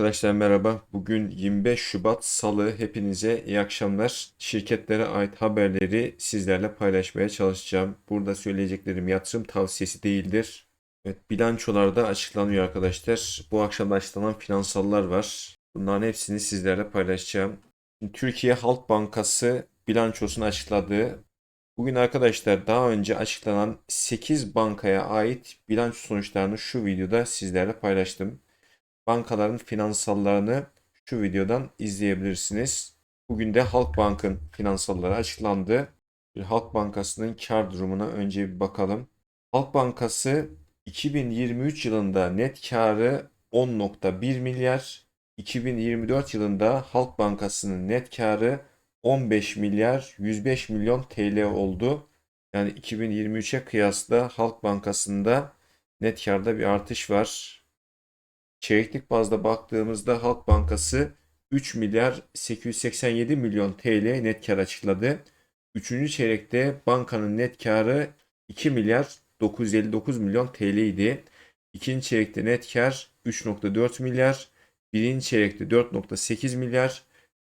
Arkadaşlar merhaba. Bugün 25 Şubat Salı. Hepinize iyi akşamlar. Şirketlere ait haberleri sizlerle paylaşmaya çalışacağım. Burada söyleyeceklerim yatırım tavsiyesi değildir. Evet, bilançolarda açıklanıyor arkadaşlar. Bu akşam açıklanan finansallar var. Bunların hepsini sizlerle paylaşacağım. Türkiye Halk Bankası bilançosunu açıkladı. Bugün arkadaşlar daha önce açıklanan 8 bankaya ait bilanço sonuçlarını şu videoda sizlerle paylaştım bankaların finansallarını şu videodan izleyebilirsiniz. Bugün de Halkbank'ın finansalları açıklandı. Halk Bankası'nın kar durumuna önce bir bakalım. Halk Bankası 2023 yılında net karı 10.1 milyar, 2024 yılında Halk Bankası'nın net karı 15 milyar 105 milyon TL oldu. Yani 2023'e kıyasla Halk Bankası'nda net karda bir artış var. Çeyreklik bazda baktığımızda Halk Bankası 3 milyar 887 milyon TL net kar açıkladı. Üçüncü çeyrekte bankanın net karı 2 milyar 959 milyon TL idi. İkinci çeyrekte net kar 3.4 milyar. Birinci çeyrekte 4.8 milyar.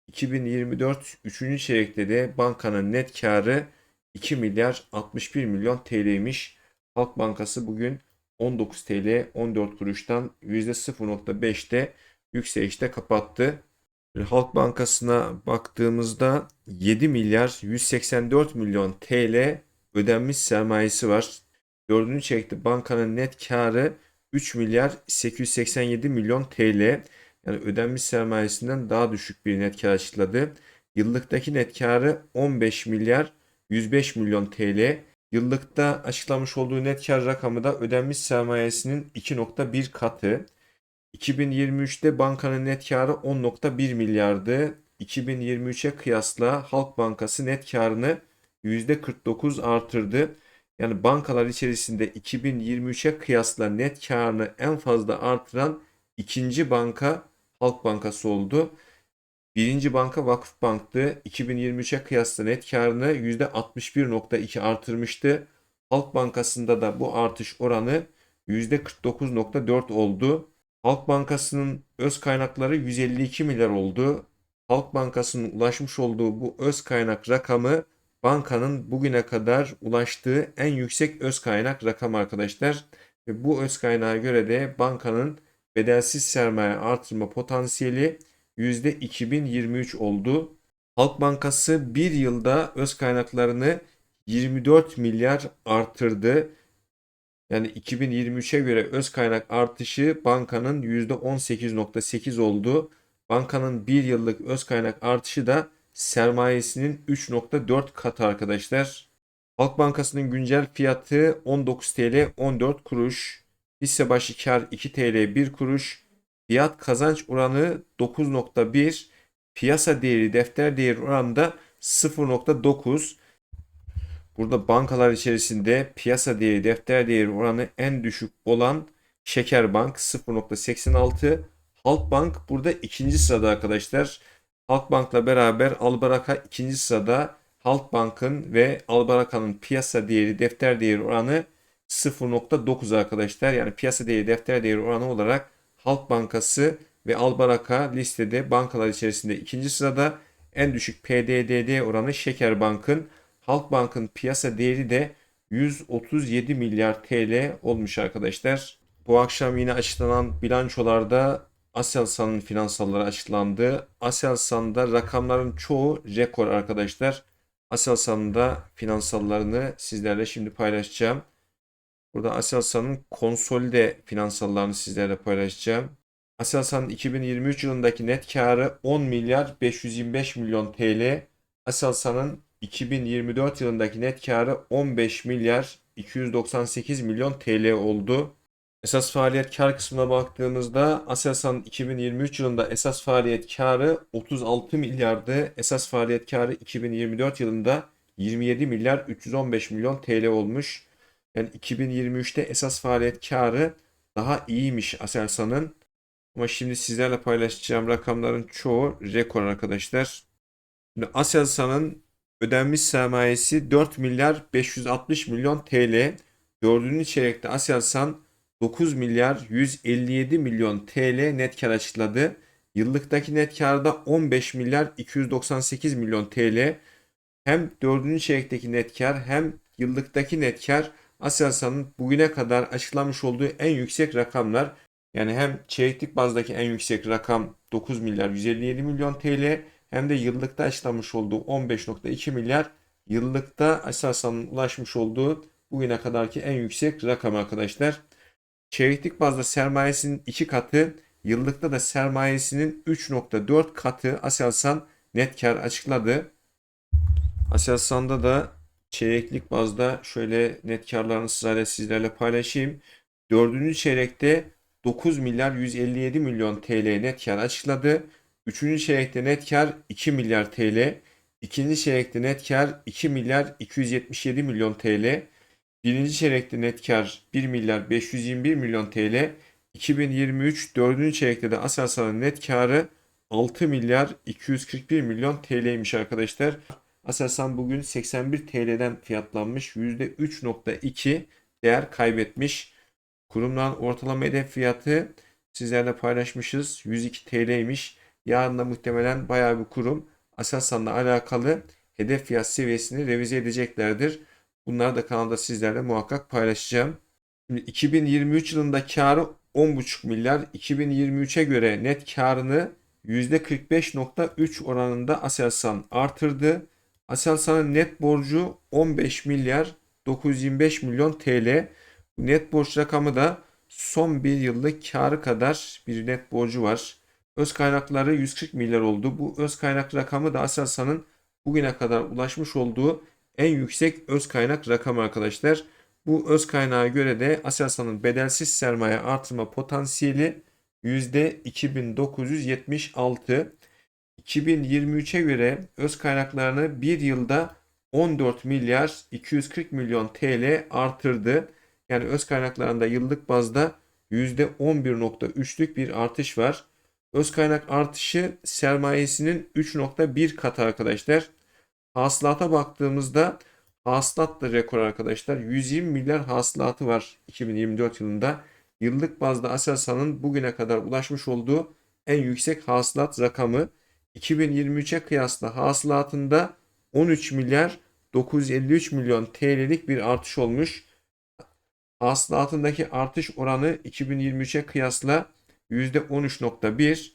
2024 üçüncü çeyrekte de bankanın net karı 2 milyar 61 milyon TL'ymiş. Halk Bankası bugün 19 TL 14 kuruştan %0.5'te yükselişte kapattı. Halk Bankası'na baktığımızda 7 milyar 184 milyon TL ödenmiş sermayesi var. Dördüncü çeyrekte bankanın net karı 3 milyar 887 milyon TL. Yani ödenmiş sermayesinden daha düşük bir net kar açıkladı. Yıllıktaki net karı 15 milyar 105 milyon TL. Yıllıkta açıklamış olduğu net kar rakamı da ödenmiş sermayesinin 2.1 katı. 2023'te bankanın net karı 10.1 milyardı. 2023'e kıyasla Halk Bankası net karını %49 artırdı. Yani bankalar içerisinde 2023'e kıyasla net karını en fazla artıran ikinci banka Halk Bankası oldu. Birinci banka Vakıfbank'tı. 2023'e kıyasla net karını %61.2 artırmıştı. Halk Bankası'nda da bu artış oranı %49.4 oldu. Halk Bankası'nın öz kaynakları 152 milyar oldu. Halk Bankası'nın ulaşmış olduğu bu öz kaynak rakamı bankanın bugüne kadar ulaştığı en yüksek öz kaynak rakamı arkadaşlar. Ve bu öz kaynağa göre de bankanın bedelsiz sermaye artırma potansiyeli %2023 oldu. Halk Bankası bir yılda öz kaynaklarını 24 milyar artırdı. Yani 2023'e göre öz kaynak artışı bankanın %18.8 oldu. Bankanın bir yıllık öz kaynak artışı da sermayesinin 3.4 katı arkadaşlar. Halk Bankası'nın güncel fiyatı 19 TL 14 kuruş. Hisse başı kar 2 TL 1 kuruş. Fiyat kazanç oranı 9.1. Piyasa değeri defter değeri oranında 0.9. Burada bankalar içerisinde piyasa değeri defter değeri oranı en düşük olan Şekerbank 0.86. Halkbank burada ikinci sırada arkadaşlar. Halkbank'la beraber Albaraka ikinci sırada. Halkbank'ın ve Albaraka'nın piyasa değeri defter değeri oranı 0.9 arkadaşlar. Yani piyasa değeri defter değeri oranı olarak Halk Bankası ve Albaraka listede bankalar içerisinde ikinci sırada. En düşük PDDD oranı Şekerbank'ın. Halkbank'ın piyasa değeri de 137 milyar TL olmuş arkadaşlar. Bu akşam yine açıklanan bilançolarda Aselsan'ın finansalları açıklandı. Aselsan'da rakamların çoğu rekor arkadaşlar. Aselsan'ın da finansallarını sizlerle şimdi paylaşacağım. Burada Aselsan'ın konsolide finansallarını sizlerle paylaşacağım. Aselsan'ın 2023 yılındaki net karı 10 milyar 525 milyon TL. Aselsan'ın 2024 yılındaki net karı 15 milyar 298 milyon TL oldu. Esas faaliyet kar kısmına baktığımızda Aselsan 2023 yılında esas faaliyet karı 36 milyardı. Esas faaliyet karı 2024 yılında 27 milyar 315 milyon TL olmuş. Yani 2023'te esas faaliyet karı daha iyiymiş Aselsan'ın. Ama şimdi sizlerle paylaşacağım rakamların çoğu rekor arkadaşlar. Şimdi Aselsan'ın ödenmiş sermayesi 4 milyar 560 milyon TL. Dördüncü çeyrekte Aselsan 9 milyar 157 milyon TL net kar açıkladı. Yıllıktaki net karı da 15 milyar 298 milyon TL. Hem dördüncü çeyrekteki net kar hem yıllıktaki net kar Aselsan'ın bugüne kadar açıklamış olduğu en yüksek rakamlar. Yani hem çeyreklik bazdaki en yüksek rakam 9 milyar 157 milyon TL hem de yıllıkta açıklamış olduğu 15.2 milyar yıllıkta Aselsan'ın ulaşmış olduğu bugüne kadarki en yüksek rakam arkadaşlar. Çeyreklik bazda sermayesinin 2 katı, yıllıkta da sermayesinin 3.4 katı Aselsan net kar açıkladı. Aselsan'da da çeyreklik bazda şöyle net karlarını sırayla sizlerle paylaşayım. Dördüncü çeyrekte 9 milyar 157 milyon TL net kar açıkladı. Üçüncü çeyrekte net kar 2 milyar TL. İkinci çeyrekte net kar 2 milyar 277 milyon TL. Birinci çeyrekte net kar 1 milyar 521 milyon TL. 2023 dördüncü çeyrekte de Aselsan'ın net karı 6 milyar 241 milyon TL'ymiş arkadaşlar. Aselsan bugün 81 TL'den fiyatlanmış. %3.2 değer kaybetmiş. Kurumdan ortalama hedef fiyatı sizlerle paylaşmışız. 102 TL'ymiş. Yarın da muhtemelen bayağı bir kurum Aselsan'la alakalı hedef fiyat seviyesini revize edeceklerdir. Bunları da kanalda sizlerle muhakkak paylaşacağım. Şimdi 2023 yılında karı 10,5 milyar. 2023'e göre net karını %45.3 oranında Aselsan artırdı. Aselsan'ın net borcu 15 milyar 925 milyon TL. Net borç rakamı da son bir yıllık karı kadar bir net borcu var. Öz kaynakları 140 milyar oldu. Bu öz kaynak rakamı da Aselsan'ın bugüne kadar ulaşmış olduğu en yüksek öz kaynak rakamı arkadaşlar. Bu öz kaynağa göre de Aselsan'ın bedelsiz sermaye artırma potansiyeli %2976. 2023'e göre öz kaynaklarını bir yılda 14 milyar 240 milyon TL artırdı. Yani öz kaynaklarında yıllık bazda %11.3'lük bir artış var. Öz kaynak artışı sermayesinin 3.1 katı arkadaşlar. Hasılata baktığımızda hasılat da rekor arkadaşlar. 120 milyar hasılatı var 2024 yılında. Yıllık bazda Aselsan'ın bugüne kadar ulaşmış olduğu en yüksek hasılat rakamı. 2023'e kıyasla hasılatında 13 milyar 953 milyon TL'lik bir artış olmuş. Hasılatındaki artış oranı 2023'e kıyasla %13.1.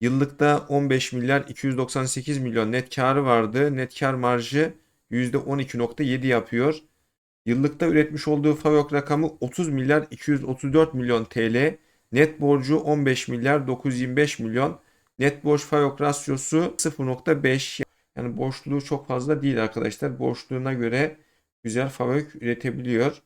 Yıllıkta 15 milyar 298 milyon net karı vardı. Net kar marjı %12.7 yapıyor. Yıllıkta üretmiş olduğu FAVÖK rakamı 30 milyar 234 milyon TL. Net borcu 15 milyar 925 milyon. Net borç FAVÖK rasyosu 0.5. Yani borçluluğu çok fazla değil arkadaşlar. Borçluğuna göre güzel FAVÖK üretebiliyor.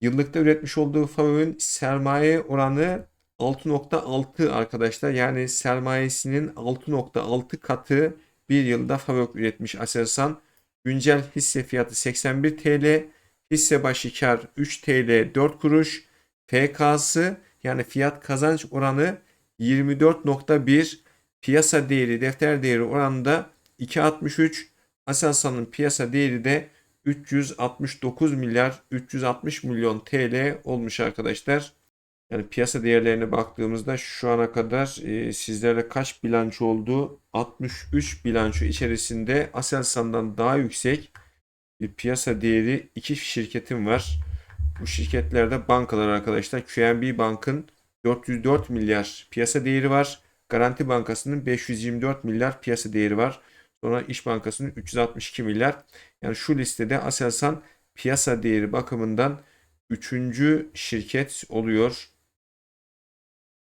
Yıllıkta üretmiş olduğu FAVÖK'ün sermaye oranı 6.6 arkadaşlar. Yani sermayesinin 6.6 katı bir yılda FAVÖK üretmiş Aselsan. Güncel hisse fiyatı 81 TL. Hisse başı kar 3 TL 4 kuruş. FK'sı yani fiyat kazanç oranı 24.1. Piyasa değeri defter değeri oranında 2.63. Aselsan'ın piyasa değeri de 369 milyar 360 milyon TL olmuş arkadaşlar. Yani piyasa değerlerine baktığımızda şu ana kadar e, sizlere kaç bilanço oldu? 63 bilanço içerisinde Aselsan'dan daha yüksek bir piyasa değeri iki şirketim var. Bu şirketlerde bankalar arkadaşlar. QNB Bank'ın 404 milyar piyasa değeri var. Garanti Bankası'nın 524 milyar piyasa değeri var. Sonra İş Bankası'nın 362 milyar. Yani şu listede Aselsan piyasa değeri bakımından 3. şirket oluyor.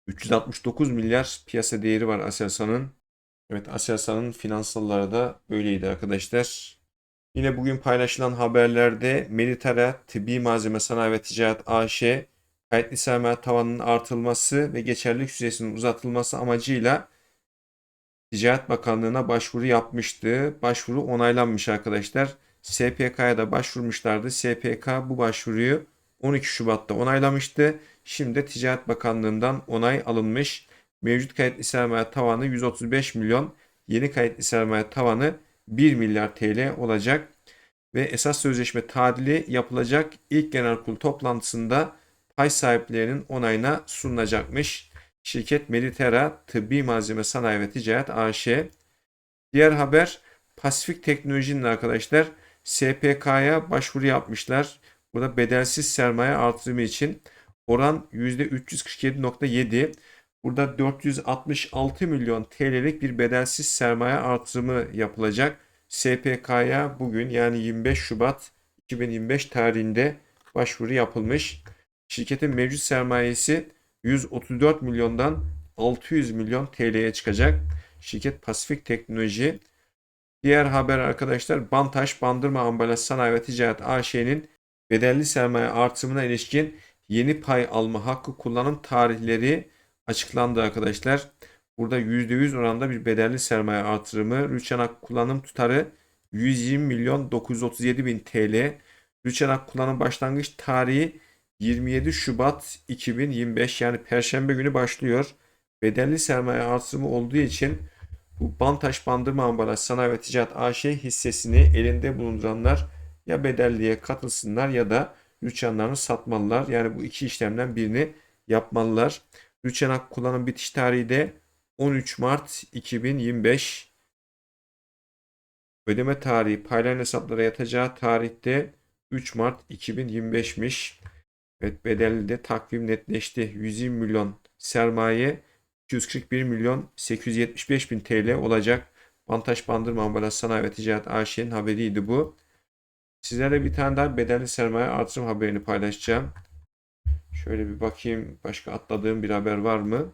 369 milyar piyasa değeri var Aselsan'ın. Evet Aselsan'ın finansalları da böyleydi arkadaşlar. Yine bugün paylaşılan haberlerde Meditera Tıbbi Malzeme Sanayi ve Ticaret AŞ kayıtlı sermaye tavanının artılması ve geçerlilik süresinin uzatılması amacıyla Ticaret Bakanlığı'na başvuru yapmıştı. Başvuru onaylanmış arkadaşlar. SPK'ya da başvurmuşlardı. SPK bu başvuruyu 12 Şubat'ta onaylamıştı. Şimdi Ticaret Bakanlığı'ndan onay alınmış. Mevcut kayıtlı sermaye tavanı 135 milyon. Yeni kayıtlı sermaye tavanı 1 milyar TL olacak. Ve esas sözleşme tadili yapılacak ilk genel kurul toplantısında pay sahiplerinin onayına sunulacakmış. Şirket Meditera Tıbbi Malzeme Sanayi ve Ticaret AŞ. Diğer haber Pasifik Teknoloji'nin arkadaşlar SPK'ya başvuru yapmışlar. Burada bedelsiz sermaye artırımı için oran %347.7. Burada 466 milyon TL'lik bir bedelsiz sermaye artırımı yapılacak. SPK'ya bugün yani 25 Şubat 2025 tarihinde başvuru yapılmış. Şirketin mevcut sermayesi 134 milyondan 600 milyon TL'ye çıkacak. Şirket Pasifik Teknoloji. Diğer haber arkadaşlar Bantaş Bandırma Ambalaj Sanayi ve Ticaret AŞ'nin bedelli sermaye artımına ilişkin yeni pay alma hakkı kullanım tarihleri açıklandı arkadaşlar. Burada %100 oranda bir bedelli sermaye artırımı. Rüçhanak kullanım tutarı 120 milyon 937 bin TL. Rüçhanak kullanım başlangıç tarihi 27 Şubat 2025 yani Perşembe günü başlıyor. Bedelli sermaye artırımı olduğu için bu Bantaş Bandırma Ambalaj Sanayi ve Ticaret AŞ hissesini elinde bulunduranlar ya bedelliye katılsınlar ya da rüçhanlarını satmalılar. Yani bu iki işlemden birini yapmalılar. Rüçhan kullanım bitiş tarihi de 13 Mart 2025. Ödeme tarihi paylanan hesaplara yatacağı tarihte 3 Mart 2025'miş. Evet bedelli de takvim netleşti. 120 milyon sermaye 241 milyon 875 bin TL olacak. Bantaş Bandırma Ambalaj Sanayi ve Ticaret AŞ'nin haberiydi bu. Sizlerle bir tane daha bedelli sermaye artırım haberini paylaşacağım. Şöyle bir bakayım başka atladığım bir haber var mı?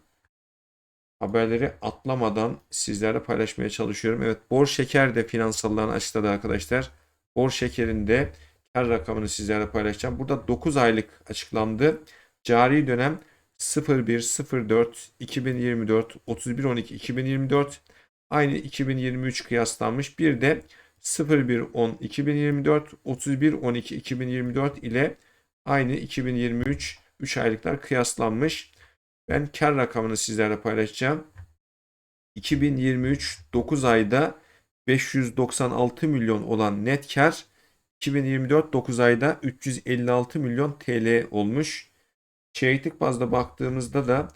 Haberleri atlamadan sizlerle paylaşmaya çalışıyorum. Evet Bor Şeker de finansallarını açıkladı arkadaşlar. Bor Şeker'in kar rakamını sizlerle paylaşacağım. Burada 9 aylık açıklandı. Cari dönem 01.04 2024 31 12 2024 aynı 2023 kıyaslanmış. Bir de 01.10 2024 31 12 2024 ile aynı 2023 3 aylıklar kıyaslanmış. Ben kar rakamını sizlerle paylaşacağım. 2023 9 ayda 596 milyon olan net kar 2024 9 ayda 356 milyon TL olmuş. Çeyreklik bazda baktığımızda da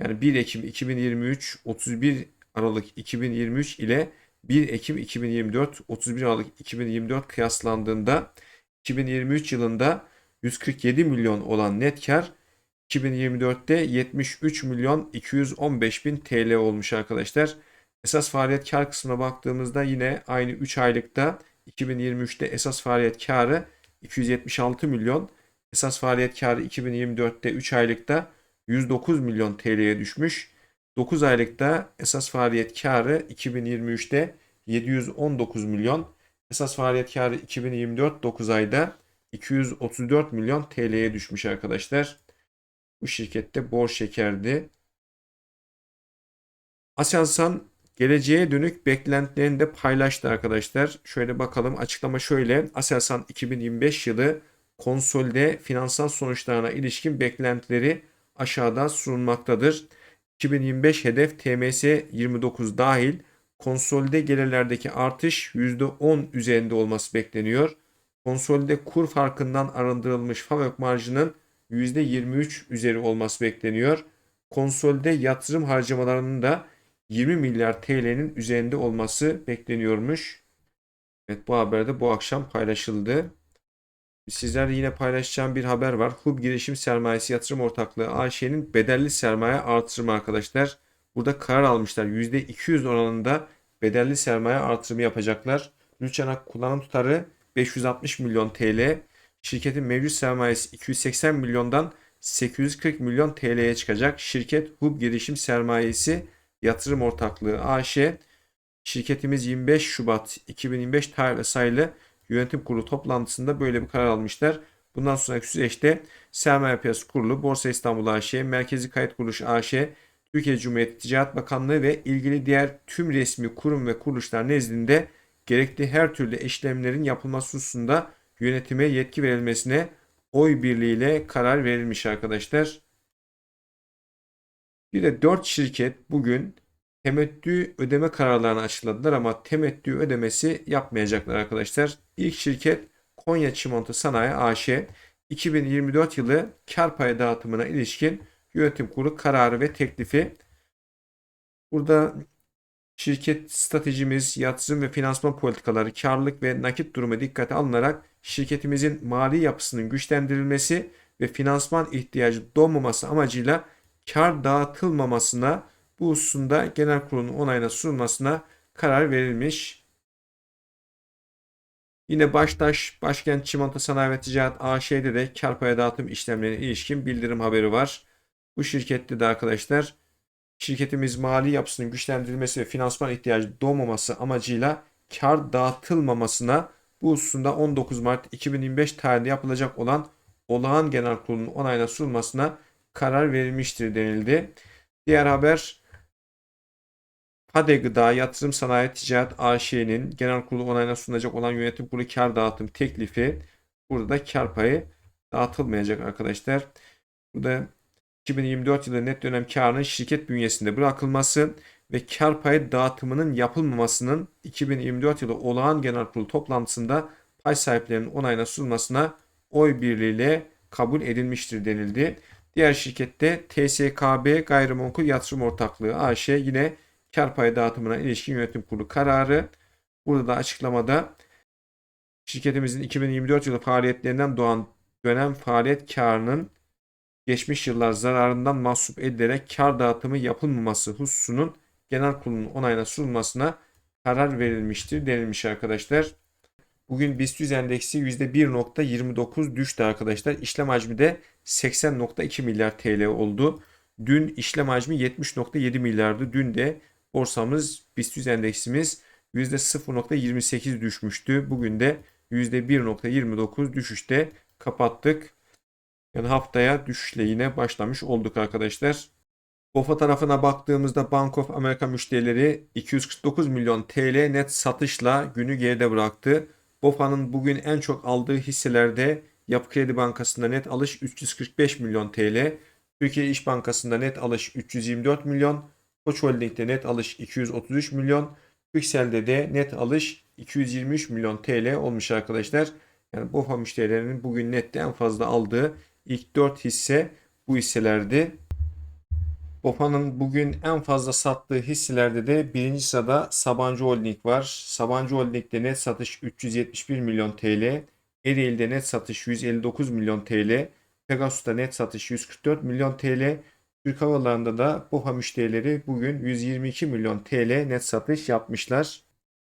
yani 1 Ekim 2023 31 Aralık 2023 ile 1 Ekim 2024 31 Aralık 2024 kıyaslandığında 2023 yılında 147 milyon olan net kar 2024'te 73 milyon 215 bin TL olmuş arkadaşlar. Esas faaliyet kar kısmına baktığımızda yine aynı 3 aylıkta 2023'te esas faaliyet karı 276 milyon. Esas faaliyet karı 2024'te 3 aylıkta 109 milyon TL'ye düşmüş. 9 aylıkta esas faaliyet karı 2023'te 719 milyon. Esas faaliyet karı 2024 9 ayda 234 milyon TL'ye düşmüş arkadaşlar. Bu şirkette bor şekerdi. Aselsan geleceğe dönük beklentilerini de paylaştı arkadaşlar. Şöyle bakalım açıklama şöyle. Aselsan 2025 yılı konsolde finansal sonuçlarına ilişkin beklentileri aşağıda sunulmaktadır. 2025 hedef TMS 29 dahil konsolide gelirlerdeki artış %10 üzerinde olması bekleniyor. Konsolide kur farkından arındırılmış FAVÖK marjının %23 üzeri olması bekleniyor. Konsolide yatırım harcamalarının da 20 milyar TL'nin üzerinde olması bekleniyormuş. Evet bu haber de bu akşam paylaşıldı. Sizlerle yine paylaşacağım bir haber var. Hub Girişim Sermayesi Yatırım Ortaklığı AŞ'nin bedelli sermaye artırımı arkadaşlar. Burada karar almışlar. %200 oranında bedelli sermaye artırımı yapacaklar. Lüçanak kullanım tutarı 560 milyon TL. Şirketin mevcut sermayesi 280 milyondan 840 milyon TL'ye çıkacak. Şirket Hub Girişim Sermayesi Yatırım Ortaklığı AŞ. Şirketimiz 25 Şubat 2025 tarih ve sayılı yönetim kurulu toplantısında böyle bir karar almışlar. Bundan sonraki süreçte Sermaye Piyasası Kurulu, Borsa İstanbul AŞ, Merkezi Kayıt Kuruluş AŞ, Türkiye Cumhuriyeti Ticaret Bakanlığı ve ilgili diğer tüm resmi kurum ve kuruluşlar nezdinde gerekli her türlü işlemlerin yapılması hususunda yönetime yetki verilmesine oy birliğiyle karar verilmiş arkadaşlar. Bir de 4 şirket bugün temettü ödeme kararlarını açıkladılar ama temettü ödemesi yapmayacaklar arkadaşlar. İlk şirket Konya Çimento Sanayi AŞ 2024 yılı kar payı dağıtımına ilişkin yönetim kurulu kararı ve teklifi. Burada şirket stratejimiz, yatırım ve finansman politikaları, karlılık ve nakit durumu dikkate alınarak şirketimizin mali yapısının güçlendirilmesi ve finansman ihtiyacı doğmaması amacıyla kar dağıtılmamasına bu hususunda genel kurulun onayına sunulmasına karar verilmiş. Yine Baştaş Başkent Çimento Sanayi ve Ticaret AŞ'de de kar paya dağıtım işlemlerine ilişkin bildirim haberi var. Bu şirkette de arkadaşlar şirketimiz mali yapısının güçlendirilmesi ve finansman ihtiyacı doğmaması amacıyla kar dağıtılmamasına bu hususunda 19 Mart 2025 tarihinde yapılacak olan olağan genel kurulunun onayına sunulmasına karar verilmiştir denildi. Diğer haber Pade Gıda Yatırım Sanayi Ticaret AŞ'nin genel kurulu onayına sunulacak olan yönetim kurulu kar dağıtım teklifi. Burada da kar payı dağıtılmayacak arkadaşlar. Burada 2024 yılı net dönem karının şirket bünyesinde bırakılması ve kar payı dağıtımının yapılmamasının 2024 yılı olağan genel kurulu toplantısında pay sahiplerinin onayına sunulmasına oy birliğiyle kabul edilmiştir denildi. Diğer şirkette TSKB Gayrimenkul Yatırım Ortaklığı AŞ yine kar payı dağıtımına ilişkin yönetim kurulu kararı. Burada da açıklamada şirketimizin 2024 yılı faaliyetlerinden doğan dönem faaliyet karının geçmiş yıllar zararından mahsup edilerek kar dağıtımı yapılmaması hususunun genel kurulun onayına sunulmasına karar verilmiştir denilmiş arkadaşlar. Bugün BIST 100 endeksi %1.29 düştü arkadaşlar. İşlem hacmi de 80.2 milyar TL oldu. Dün işlem hacmi 70.7 milyardı. Dün de borsamız BIST 100 endeksimiz %0.28 düşmüştü. Bugün de %1.29 düşüşte kapattık. Yani haftaya düşüşle yine başlamış olduk arkadaşlar. BOFA tarafına baktığımızda Bank of America müşterileri 249 milyon TL net satışla günü geride bıraktı. BOFA'nın bugün en çok aldığı hisselerde Yapı Kredi Bankası'nda net alış 345 milyon TL, Türkiye İş Bankası'nda net alış 324 milyon, Koç Holding'de net alış 233 milyon, Türkcell'de de net alış 223 milyon TL olmuş arkadaşlar. Yani BOFA müşterilerinin bugün nette en fazla aldığı ilk 4 hisse bu hisselerdi. BOFA'nın bugün en fazla sattığı hisselerde de birinci sırada Sabancı Holding var. Sabancı Holding'de net satış 371 milyon TL. Ereğli'de net satış 159 milyon TL. Pegasus'ta net satış 144 milyon TL. Türk Hava Yolları'nda da BOFA müşterileri bugün 122 milyon TL net satış yapmışlar.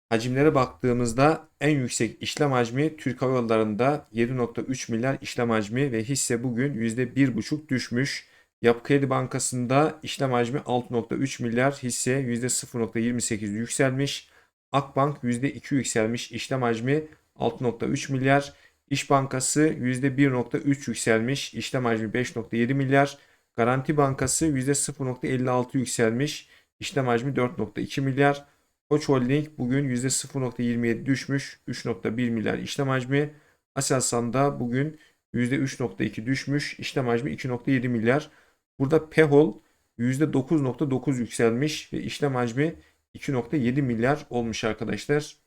Hacimlere baktığımızda en yüksek işlem hacmi Türk Hava Yolları'nda 7.3 milyar işlem hacmi ve hisse bugün %1.5 düşmüş. Yapı Kredi Bankası'nda işlem hacmi 6.3 milyar hisse %0.28 yükselmiş. Akbank %2 yükselmiş işlem hacmi 6.3 milyar. İş Bankası %1.3 yükselmiş işlem hacmi 5.7 milyar. Garanti Bankası %0.56 yükselmiş işlem hacmi 4.2 milyar. Koç Holding bugün %0.27 düşmüş 3.1 milyar işlem hacmi. Aselsan'da bugün %3.2 düşmüş işlem hacmi 2.7 milyar. Burada Pehol %9.9 yükselmiş ve işlem hacmi 2.7 milyar olmuş arkadaşlar.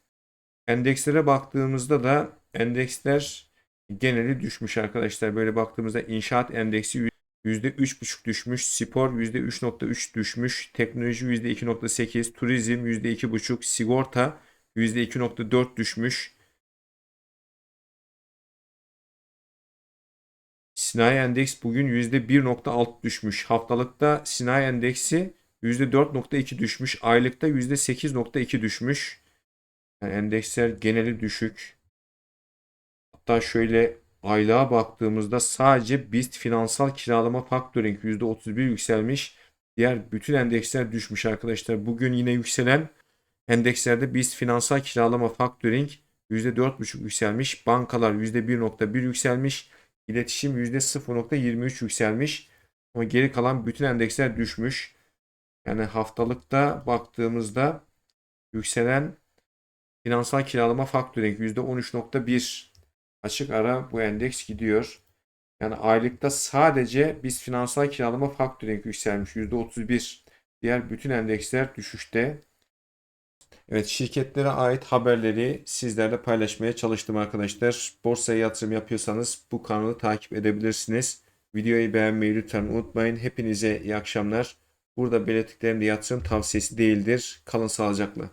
Endekslere baktığımızda da endeksler geneli düşmüş arkadaşlar. Böyle baktığımızda inşaat endeksi %3.5 düşmüş, spor %3.3 düşmüş, teknoloji %2.8, turizm %2.5, sigorta %2.4 düşmüş. Sinayi endeks bugün %1.6 düşmüş. Haftalıkta sinayi endeksi %4.2 düşmüş. Aylıkta %8.2 düşmüş. Yani endeksler geneli düşük. Hatta şöyle aylığa baktığımızda sadece BIST finansal kiralama factoring %31 yükselmiş. Diğer bütün endeksler düşmüş arkadaşlar. Bugün yine yükselen endekslerde BIST finansal kiralama factoring %4.5 yükselmiş. Bankalar %1.1 yükselmiş. İletişim %0.23 yükselmiş. Ama geri kalan bütün endeksler düşmüş. Yani haftalıkta baktığımızda yükselen finansal kiralama factoring %13.1 açık ara bu endeks gidiyor. Yani aylıkta sadece biz finansal kiralama factoring yükselmiş %31. Diğer bütün endeksler düşüşte. Evet şirketlere ait haberleri sizlerle paylaşmaya çalıştım arkadaşlar. Borsaya yatırım yapıyorsanız bu kanalı takip edebilirsiniz. Videoyu beğenmeyi lütfen unutmayın. Hepinize iyi akşamlar. Burada belirttiklerim de yatırım tavsiyesi değildir. Kalın sağlıcakla.